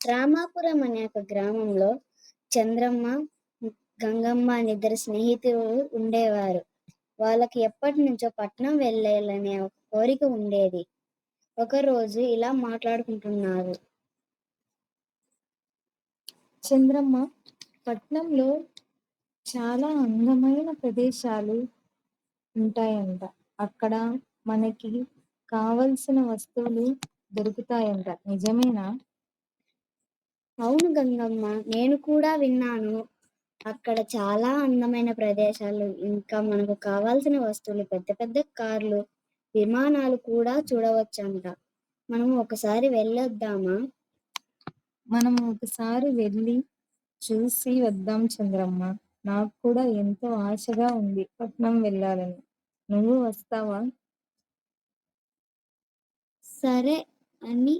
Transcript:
రామాపురం అనే ఒక గ్రామంలో చంద్రమ్మ గంగమ్మ అనే ఇద్దరు స్నేహితులు ఉండేవారు. వాళ్ళకి ఎప్పటి నుంచో పట్నం వెళ్ళాలనే ఒక కోరిక ఉండేది. ఒక రోజు ఇలా మాట్లాడుకుంటున్నారు. చంద్రమ్మ పట్నంలో చాలా అందమైన ప్రదేశాలు ఉంటాయంట. అక్కడ మనకి కావలసిన వస్తువులు దొరుకుతాయంట. నిజమేనా? అవును గంగమ్మ నేను కూడా విన్నాను. అక్కడ చాలా అందమైన ప్రదేశాలు. ఇంకా మనకు కావాల్సిన వస్తువులు పెద్ద పెద్ద కార్లు విమానాలు కూడా చూడవచ్చంట. మనం ఒకసారి వెళ్ళొద్దామా? మనం ఒకసారి వెళ్ళి చూసి వద్దాం చంద్రమ్మ. నాకు కూడా ఎంతో ఆశగా ఉంది పట్నం వెళ్ళాలని. నువ్వు వస్తావా? సరే అని